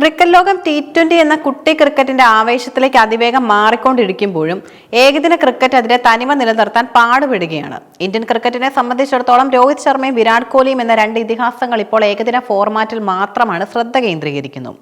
Cricket ലോകം T twenty എന്ന കുട്ടി ക്രിക്കറ്റിന്റെ ആവേശത്തിലേക്ക് അതിവേഗം മാറിക്കൊണ്ടിരിക്കുമ്പോഴും ഏകദിന ക്രിക്കറ്റ് അതിന്റെ തനിമ നിലനിർത്താൻ പാടുപെടുകയാണ്. ഇന്ത്യൻ ക്രിക്കറ്റിനെ സംബന്ധിച്ചിടത്തോളം രോഹിത് ശർമ്മയും വിരാട് കോഹ്ലിയും എന്ന രണ്ട് ഇതിഹാസങ്ങൾ ഇപ്പോൾ ഏകദിന ഫോർമാറ്റിൽ മാത്രമാണ് ശ്രദ്ധ കേന്ദ്രീകരിക്കുന്നു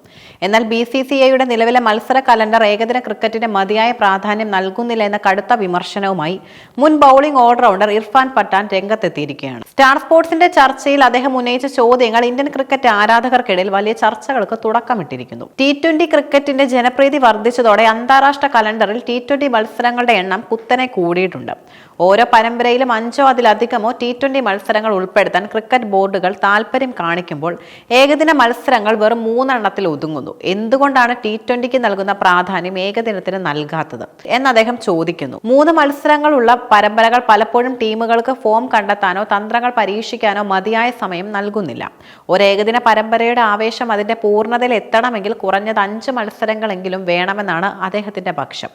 എന്നാൽ ബി സി സി ഐയുടെ നിലവിലെ മത്സര കലണ്ടർ ഏകദിന ക്രിക്കറ്റിന് മതിയായ പ്രാധാന്യം നൽകുന്നില്ല എന്ന കടുത്ത വിമർശനവുമായി മുൻ ബൌളിംഗ് ഓൾറൗണ്ടർ ഇർഫാൻ പട്ടാൻ രംഗത്തെത്തിയിരിക്കുകയാണ്. സ്റ്റാർ സ്പോർട്സിന്റെ ചർച്ചയിൽ അദ്ദേഹം ഉന്നയിച്ച ചോദ്യങ്ങൾ ഇന്ത്യൻ ക്രിക്കറ്റ് ആരാധകർക്കിടയിൽ വലിയ ചർച്ചകൾക്ക് തുടക്കമിട്ടിരിക്കുന്നു. ടി ട്വന്റി ക്രിക്കറ്റിന്റെ ജനപ്രീതി വർദ്ധിച്ചതോടെ അന്താരാഷ്ട്ര കലണ്ടറിൽ ടി ട്വന്റി മത്സരങ്ങളുടെ എണ്ണം കുത്തനെ കൂടിയിട്ടുണ്ട്. ഓരോ പരമ്പരയിലും അഞ്ചോ അതിലധികമോ ടി ട്വന്റി മത്സരങ്ങൾ ഉൾപ്പെടുത്താൻ ക്രിക്കറ്റ് ബോർഡുകൾ താൽപര്യം കാണിക്കുമ്പോൾ ഏകദിന മത്സരങ്ങൾ വെറും മൂന്നെണ്ണത്തിൽ ഒതുങ്ങുന്നു. എന്തുകൊണ്ടാണ് ടി ട്വന്റിക്ക് നൽകുന്ന പ്രാധാന്യം ഏകദിനത്തിന് നൽകാത്തത്? എന്ന് അദ്ദേഹം ചോദിക്കുന്നു. മൂന്ന് മത്സരങ്ങളുള്ള പരമ്പരകൾ പലപ്പോഴും ടീമുകൾക്ക് ഫോം കണ്ടെത്താനോ തന്ത്രങ്ങൾ പരീക്ഷിക്കാനോ മതിയായ സമയം നൽകുന്നില്ല. ഒരു ഏകദിന പരമ്പരയുടെ ആവേശം അതിന്റെ പൂർണതയിൽ എത്തണമെങ്കിൽ കുറഞ്ഞത് അഞ്ച് മത്സരങ്ങളെങ്കിലും വേണമെന്നാണ് അദ്ദേഹത്തിന്റെ പക്ഷം.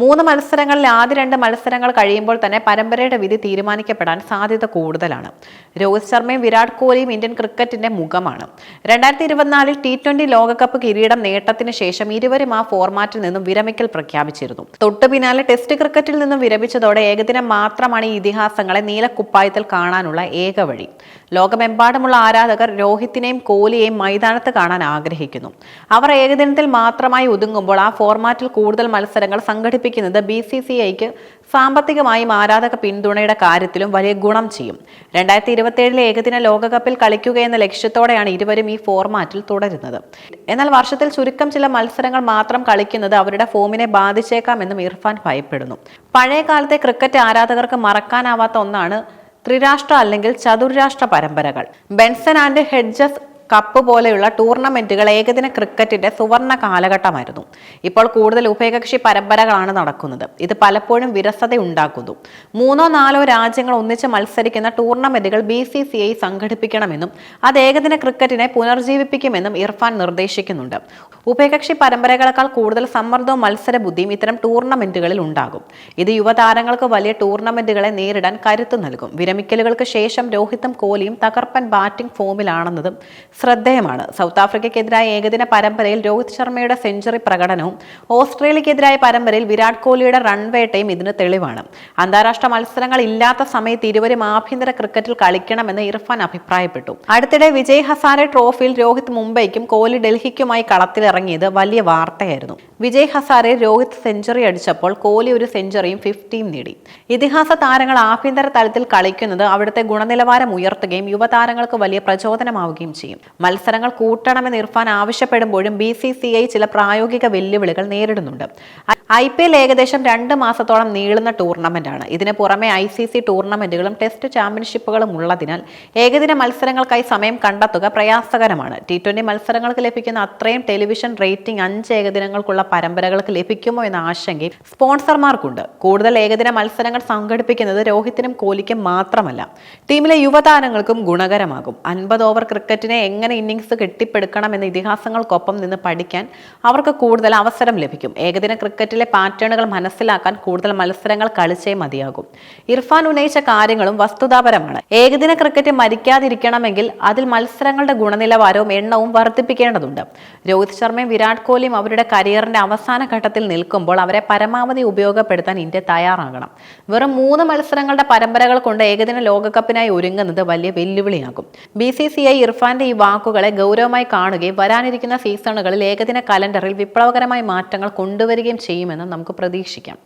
മൂന്ന് മത്സരങ്ങളിൽ ആദ്യ രണ്ട് മത്സരങ്ങൾ കഴിയുമ്പോൾ തന്നെ പരമ്പരയുടെ വിധി തീരുമാനിക്കപ്പെടാൻ സാധ്യത കൂടുതലാണ്. രോഹിത് ശർമ്മയും വിരാട് കോഹ്ലിയും ഇന്ത്യൻ ക്രിക്കറ്റിന്റെ മുഖമാണ്. രണ്ടായിരത്തി ഇരുപത്തിനാലിൽ ടി ട്വന്റി ലോകകപ്പ് കിരീടം നേട്ടത്തിന് ശേഷം ഇരുവരും ആ ഫോർമാറ്റിൽ നിന്നും വിരമിക്കൽ പ്രഖ്യാപിച്ചിരുന്നു. തൊട്ടു പിന്നാലെ ടെസ്റ്റ് ക്രിക്കറ്റിൽ നിന്നും വിരമിച്ചതോടെ ഏകദിനം മാത്രമാണ് ഈ ഇതിഹാസങ്ങളെ നീലക്കുപ്പായത്തിൽ കാണാനുള്ള ഏക വഴി. ലോകമെമ്പാടുമുള്ള ആരാധകർ രോഹിത്തിനെയും കോഹ്ലിയെയും മൈതാനത്ത് കാണാൻ ആഗ്രഹിക്കുന്നു. അവർ ഏകദിനത്തിൽ മാത്രമായി ഒതുങ്ങുമ്പോൾ ആ ഫോർമാറ്റിൽ കൂടുതൽ മത്സരങ്ങൾ സംഘടിപ്പിക്കുന്നത് ബി സി സി ഐക്ക് സാമ്പത്തികമായും ആരാധക പിന്തുണയുടെ കാര്യത്തിലും വലിയ ഗുണം ചെയ്യും. രണ്ടായിരത്തി ഇരുപത്തിയേഴിലെ ഏകദിന ലോകകപ്പിൽ കളിക്കുക എന്ന ലക്ഷ്യത്തോടെയാണ് ഇരുവരും ഈ ഫോർമാറ്റിൽ തുടരുന്നത്. എന്നാൽ വർഷത്തിൽ ചുരുക്കം ചില മത്സരങ്ങൾ മാത്രം കളിക്കുന്നത് അവരുടെ ഫോമിനെ ബാധിച്ചേക്കാമെന്നും ഇർഫാൻ ഭയപ്പെടുന്നു. പഴയ കാലത്തെ ക്രിക്കറ്റ് ആരാധകർക്ക് മറക്കാനാവാത്ത ഒന്നാണ് ത്രിരാഷ്ട്ര അല്ലെങ്കിൽ ചതുർരാഷ്ട്ര പരമ്പരകൾ. ബെൻസൺ ആൻഡ് ഹെഡ്ജസ് കപ്പ് പോലെയുള്ള ടൂർണമെന്റുകൾ ഏകദിന ക്രിക്കറ്റിന്റെ സുവർണ കാലഘട്ടമായിരുന്നു. ഇപ്പോൾ കൂടുതൽ ഉഭയകക്ഷി പരമ്പരകളാണ് നടക്കുന്നത്. ഇത് പലപ്പോഴും വിരസത ഉണ്ടാക്കുന്നു മൂന്നോ നാലോ രാജ്യങ്ങൾ ഒന്നിച്ച് മത്സരിക്കുന്ന ടൂർണമെന്റുകൾ ബി സി സി ഐ സംഘടിപ്പിക്കണമെന്നും അത് ഏകദിന ക്രിക്കറ്റിനെ പുനർജീവിപ്പിക്കുമെന്നും ഇർഫാൻ നിർദ്ദേശിക്കുന്നുണ്ട്. ഉഭയകക്ഷി പരമ്പരകളെക്കാൾ കൂടുതൽ സമ്മർദ്ദവും മത്സര ബുദ്ധിയും ഇത്തരം ടൂർണമെന്റുകളിൽ ഉണ്ടാകും. ഇത് യുവതാരങ്ങൾക്ക് വലിയ ടൂർണമെന്റുകളെ നേരിടാൻ കരുത്ത് നൽകും. വിരമിക്കലുകൾക്ക് ശേഷം രോഹിത്തും കോഹ്ലിയും തകർപ്പൻ ബാറ്റിംഗ് ഫോമിലാണെന്നതും ശ്രദ്ധേയമാണ്. സൗത്ത് ആഫ്രിക്കയ്ക്കെതിരായ ഏകദിന പരമ്പരയിൽ രോഹിത് ശർമ്മയുടെ സെഞ്ചുറി പ്രകടനവും ഓസ്ട്രേലിയക്കെതിരായ പരമ്പരയിൽ വിരാട് കോഹ്ലിയുടെ റൺവേട്ടയും ഇതിന് തെളിവാണ്. അന്താരാഷ്ട്ര മത്സരങ്ങൾ ഇല്ലാത്ത സമയത്ത് ഇരുവരും ആഭ്യന്തര ക്രിക്കറ്റിൽ കളിക്കണമെന്ന് ഇർഫാൻ അഭിപ്രായപ്പെട്ടു. അടുത്തിടെ വിജയ് ഹസാരെ ട്രോഫിയിൽ രോഹിത് മുംബൈക്കും കോഹ്ലി ഡൽഹിക്കുമായി കളത്തിലിറങ്ങിയത് വലിയ വാർത്തയായിരുന്നു. വിജയ് ഹസാരെ രോഹിത് സെഞ്ചുറി അടിച്ചപ്പോൾ കോഹ്ലി ഒരു സെഞ്ചുറിയും ഫിഫ്റ്റിയും നേടി. ഇതിഹാസ താരങ്ങൾ ആഭ്യന്തര തലത്തിൽ കളിക്കുന്നത് അവിടുത്തെ ഗുണനിലവാരം ഉയർത്തുകയും യുവതാരങ്ങൾക്ക് വലിയ പ്രചോദനമാവുകയും ചെയ്യും. മത്സരങ്ങൾ കൂട്ടണമെന്ന് ഇർഫാൻ ആവശ്യപ്പെടുമ്പോഴും ബി സി സി ഐ ചില പ്രായോഗിക വെല്ലുവിളികൾ നേരിടുന്നുണ്ട്. ഐ പി എൽ ഏകദേശം രണ്ട് മാസത്തോളം നീളുന്ന ടൂർണമെന്റാണ്. ഇതിന് പുറമെ ഐ സി സി ടൂർണമെന്റുകളും ടെസ്റ്റ് ചാമ്പ്യൻഷിപ്പുകളും ഉള്ളതിനാൽ ഏകദിന മത്സരങ്ങൾക്കായി സമയം കണ്ടെത്തുക പ്രയാസകരമാണ്. ടി ട്വന്റി മത്സരങ്ങൾക്ക് ലഭിക്കുന്ന അത്രയും ടെലിവിഷൻ റേറ്റിംഗ് അഞ്ച് ഏകദിനങ്ങൾക്കുള്ള പരമ്പരകൾക്ക് ലഭിക്കുമോ എന്ന ആശങ്കയും സ്പോൺസർമാർക്കുണ്ട്. കൂടുതൽ ഏകദിന മത്സരങ്ങൾ സംഘടിപ്പിക്കുന്നത് രോഹിത്തിനും കോഹ്ലിക്കും മാത്രമല്ല. ടീമിലെ യുവതാരങ്ങൾക്കും ഗുണകരമാകും. അൻപത് ഓവർ ക്രിക്കറ്റിനെ എങ്ങനെ ഇന്നിങ്സ് കെട്ടിപ്പെടുക്കണം എന്ന ഇതിഹാസങ്ങൾക്കൊപ്പം നിന്ന് പഠിക്കാൻ അവർക്ക് കൂടുതൽ അവസരം ലഭിക്കും. ഏകദിന ക്രിക്കറ്റിലെ പാറ്റേണുകൾ മനസ്സിലാക്കാൻ കൂടുതൽ മത്സരങ്ങൾ കളിച്ചേ മതിയാകും. ഇർഫാൻ ഉന്നയിച്ച കാര്യങ്ങളും വസ്തുതാപരമാണ്. ഏകദിന ക്രിക്കറ്റ് മരിക്കാതിരിക്കണമെങ്കിൽ അതിൽ മത്സരങ്ങളുടെ ഗുണനിലവാരവും എണ്ണവും വർദ്ധിപ്പിക്കേണ്ടതുണ്ട്. രോഹിത് ശർമ്മയും വിരാട് കോഹ്ലിയും അവരുടെ കരിയറിന്റെ അവസാന ഘട്ടത്തിൽ നിൽക്കുമ്പോൾ അവരെ പരമാവധി ഉപയോഗപ്പെടുത്താൻ ഇന്ത്യ തയ്യാറാകണം. വെറും മൂന്ന് മത്സരങ്ങളുടെ പരമ്പരകൾ കൊണ്ട് ഏകദിന ലോകകപ്പിനായി ഒരുങ്ങുന്നത് വലിയ വെല്ലുവിളിയാകും. ബി സി സി ഐ ഇർഫാന്റെ ഈ വാക്കുകളെ ഗൗരവമായി കാണുകയും വരാനിരിക്കുന്ന സീസണുകളിൽ ഏകദിന കലണ്ടറിൽ വിപ്ലവകരമായ മാറ്റങ്ങൾ കൊണ്ടുവരികയും ചെയ്യുമെന്ന് നമുക്ക് പ്രതീക്ഷിക്കാം.